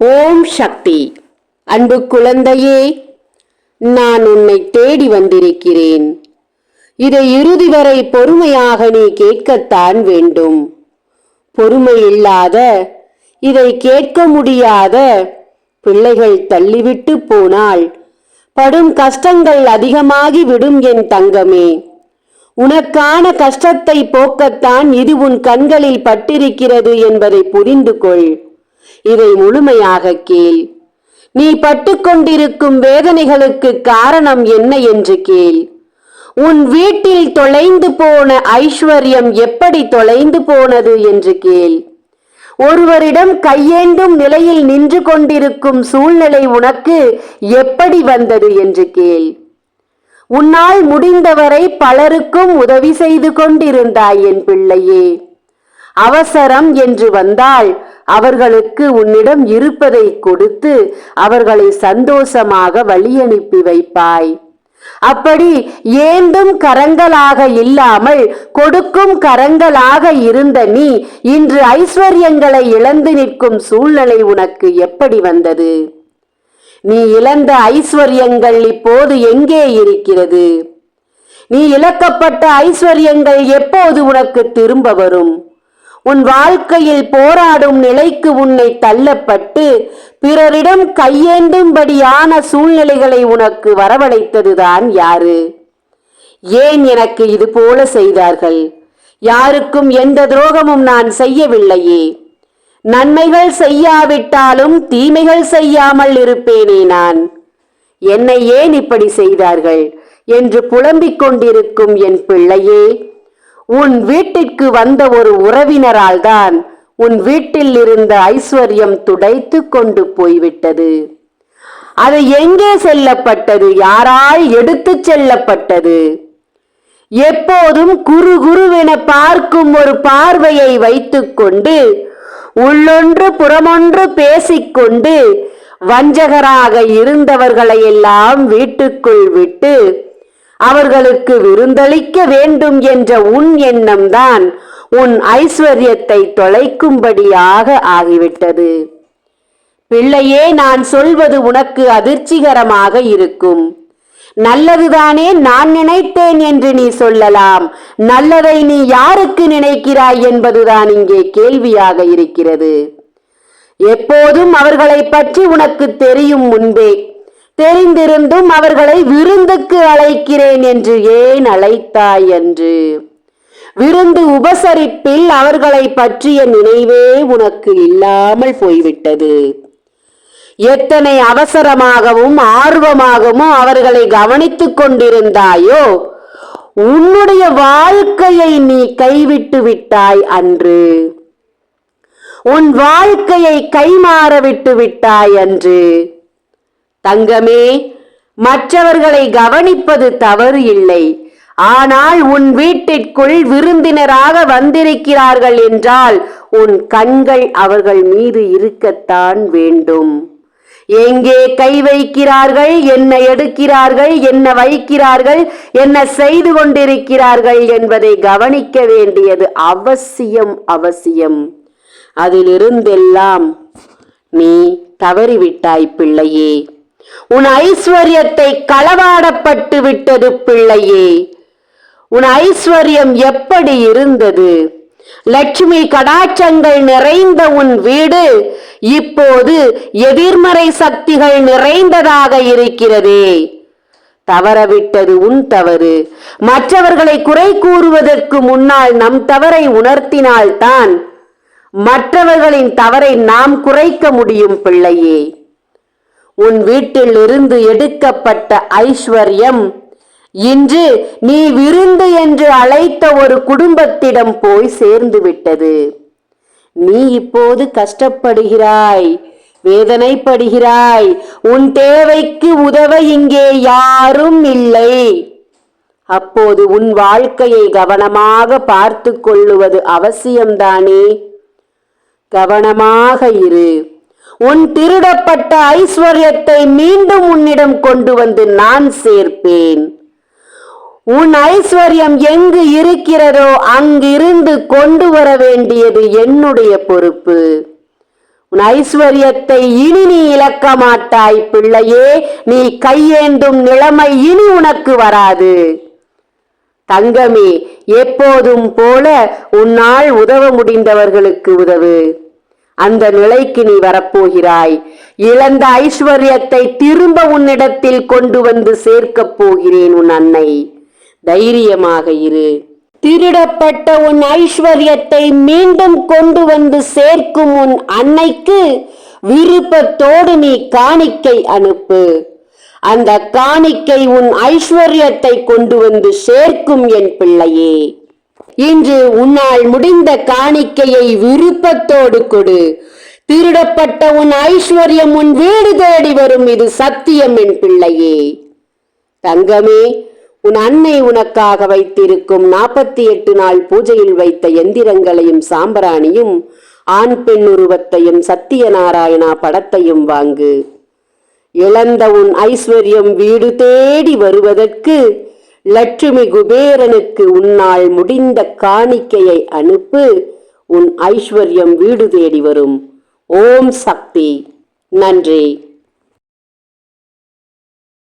ஓம் சக்தி. அன்பு குழந்தையே நான் உன்னை தேடி வந்திருக்கிறேன். இதை இறுதி வரை பொறுமையாக நீ கேட்கத்தான் வேண்டும். பொறுமை இல்லாத இதை கேட்க முடியாத பிள்ளைகள் தள்ளிவிட்டு போனால் படும் கஷ்டங்கள் அதிகமாகி விடும் என் தங்கமே. உனக்கான கஷ்டத்தை போக்கத்தான் இது உன் கண்களில் பட்டிருக்கிறது என்பதை புரிந்து கொள் இதை முழுமையாக கேள். நீ பட்டுக்கொண்டிருக்கும் வேதனைகளுக்கு காரணம் என்ன என்று கேள். உன் வீட்டில் தொலைந்து போன ஐஸ்வர்யம் எப்படி தொலைந்து போனது என்று கேள். ஒருவரிடம் கையேந்தும் நிலையில் நின்று கொண்டிருக்கும் சூழ்நிலை உனக்கு எப்படி வந்தது என்று கேள். உன்னால் முடிந்தவரை பலருக்கும் உதவி செய்து கொண்டிருந்தாய் என் பிள்ளையே. அவசரம் என்று வந்தால் அவர்களுக்கு உன்னிடம் இருப்பதை கொடுத்து அவர்களை சந்தோஷமாக வழியனுப்பி வைப்பாய். அப்படி ஏந்தும் கரங்களாக இல்லாமல் கொடுக்கும் கரங்களாக இருந்த நீ இன்று ஐஸ்வர்யங்களை இழந்து நிற்கும் சூழ்நிலை உனக்கு எப்படி வந்தது? நீ இழந்த ஐஸ்வர்யங்கள் இப்போது எங்கே இருக்கிறது? நீ இழக்கப்பட்ட ஐஸ்வர்யங்கள் எப்போது உனக்கு திரும்ப வரும்? உன் வாழ்க்கையில் போராடும் நிலைக்கு உன்னை தள்ளப்பட்டு பிறரிடம் கையேந்தும்படியான சூழ்நிலைகளை உனக்கு வரவழைத்ததுதான் யாரு? ஏன் எனக்கு இது போல செய்தார்கள்? யாருக்கும் எந்த துரோகமும் நான் செய்யவில்லையே. நன்மைகள் செய்யாவிட்டாலும் தீமைகள் செய்யாமல் இருப்பேனே நான். என்னை ஏன் இப்படி செய்தார்கள்? என்று புலம்பிக் கொண்டிருக்கும் என் பிள்ளையே. உன் வீட்டிற்கு வந்த ஒரு உறவினரால்தான் உன் வீட்டில் இருந்த ஐஸ்வர்யம் துடைத்து கொண்டு போய்விட்டது. அது எங்கே செல்லப்பட்டது? யாரால் எடுத்துச் செல்லப்பட்டது? எப்போதும் குறு குருவென பார்க்கும் ஒரு பார்வையை வைத்துக்கொண்டு உள்ளொன்று புறமொன்று பேசிக்கொண்டு வஞ்சகராக இருந்தவர்களையெல்லாம் வீட்டுக்குள் விட்டு அவர்களுக்கு விருந்தளிக்க வேண்டும் என்ற உன் எண்ணம்தான் உன் ஐஸ்வர்யத்தை தொலைக்கும்படியாக ஆகிவிட்டது. பிள்ளையே நான் சொல்வது உனக்கு அதிர்ச்சிகரமாக இருக்கும். நல்லதுதானே நான் நினைத்தேன் என்று நீ சொல்லலாம். நல்லதை நீ யாருக்கு நினைக்கிறாய் என்பதுதான் இங்கே கேள்வியாக இருக்கிறது. எப்போதும் அவர்களை பற்றி உனக்கு தெரியும் முன்பே தெரிந்திருந்தும் அவர்களை விருந்துக்கு அழைக்கிறேன் என்று ஏன் அழைத்தாய் என்று? விருந்து உபசரிப்பில் அவர்களை பற்றிய நினைவே உனக்கு இல்லாமல் போய்விட்டது. எத்தனை அவசரமாகவும் ஆர்வமாகவும் அவர்களை கவனித்துக் கொண்டிருந்தாயோ உன்னுடைய வாழ்க்கையை நீ கைவிட்டு விட்டாய் அன்று. உன் வாழ்க்கையை கைமாற விட்டு விட்டாய் அன்று. தங்கமே மற்றவர்களை கவனிப்பது தவறு இல்லை. ஆனால் உன் வீட்டிற்குள் விருந்தினராக வந்திருக்கிறார்கள் என்றால் உன் கண்கள் அவர்கள் மீது இருக்கத்தான் வேண்டும். எங்கே கை வைக்கிறார்கள் என்ன எடுக்கிறார்கள் என்ன வைக்கிறார்கள் என்ன செய்து கொண்டிருக்கிறார்கள் என்பதை கவனிக்க வேண்டியது அவசியம் அவசியம். அதிலிருந்தெல்லாம் நீ தவறிவிட்டாய் பிள்ளையே. உன் ஐஸ்வர்யத்தை களவாடப்பட்டு விட்டது பிள்ளையே. உன் ஐஸ்வர்யம் எப்படி இருந்தது? லட்சுமி கடாட்சங்கள் நிறைந்த உன் வீடு இப்போது எதிர்மறை சக்திகள் நிறைந்ததாக இருக்கிறதே. தவறவிட்டது உன் தவறு. மற்றவர்களை குறை கூறுவதற்கு முன்னால் நம் தவறை உணர்த்தினால்தான் மற்றவர்களின் தவறை நாம் குறைக்க முடியும் பிள்ளையே. உன் வீட்டிலிருந்து எடுக்கப்பட்ட ஐஸ்வர்யம். இன்று நீ விருந்து என்று அழைத்த ஒரு குடும்பத்திடம் போய் சேர்ந்து விட்டது. நீ இப்போது கஷ்டப்படுகிறாய் வேதனைப்படுகிறாய். உன் தேவைக்கு உதவ இங்கே யாரும் இல்லை. அப்போது உன் வாழ்க்கையை கவனமாக பார்த்து கொள்ளுவது அவசியம்தானே? கவனமாக இரு. உன் திருடப்பட்ட ஐஸ்வர்யத்தை மீண்டும் உன்னிடம் கொண்டு வந்து நான் சேர்ப்பேன். உன் ஐஸ்வர்யம் எங்கு இருக்கிறதோ அங்கிருந்து கொண்டு வர வேண்டியது என்னுடைய பொறுப்பு. உன் ஐஸ்வர்யத்தை இனி நீ இழக்க மாட்டாய் பிள்ளையே நீ கையேந்தும் நிலைமை இனி உனக்கு வராது. தங்கமே எப்போதும் போல உன்னால் உதவ முடிந்தவர்களுக்கு உதவு. அந்த நிலைக்கு நீ வரப்போகிறாய். இழந்த ஐஸ்வர்யத்தை திரும்ப உன்னிடத்தில் கொண்டு வந்து சேர்க்கப் போகிறேன் உன் அன்னை. தைரியமாக இரு. திருடப்பட்ட உன் ஐஸ்வர்யத்தை மீண்டும் கொண்டு வந்து சேர்க்கும் உன் அன்னைக்கு விருப்பத்தோடு நீ காணிக்கை அனுப்பு. அந்த காணிக்கை உன் ஐஸ்வர்யத்தை கொண்டு வந்து சேர்க்கும் என் பிள்ளையே. இன்று உன்னால் முடிந்த காணிக்கையை விருப்பத்தோடு கொடு. திருடப்பட்ட உன் ஐஸ்வர்யம் உன் வீடு தேடி வரும் இது சத்தியம் என் பிள்ளையே. தங்கமே உன் அன்னை உனக்காக வைத்திருக்கும் நாற்பத்தி எட்டு நாள் பூஜையில் வைத்த எந்திரங்களையும் சாம்பிராணியும் ஆண் பெண் உருவத்தையும் சத்தியநாராயணா படத்தையும் வாங்கு. இழந்த உன் ஐஸ்வர்யம் வீடு தேடி வருவதற்கு லட்சுமி குபேரனுக்கு உன்னால் முடிந்த காணிக்கையை அனுப்பு உன் ஐஸ்வர்யம் வீடு தேடி வரும். ஓம் சக்தி. நன்றி.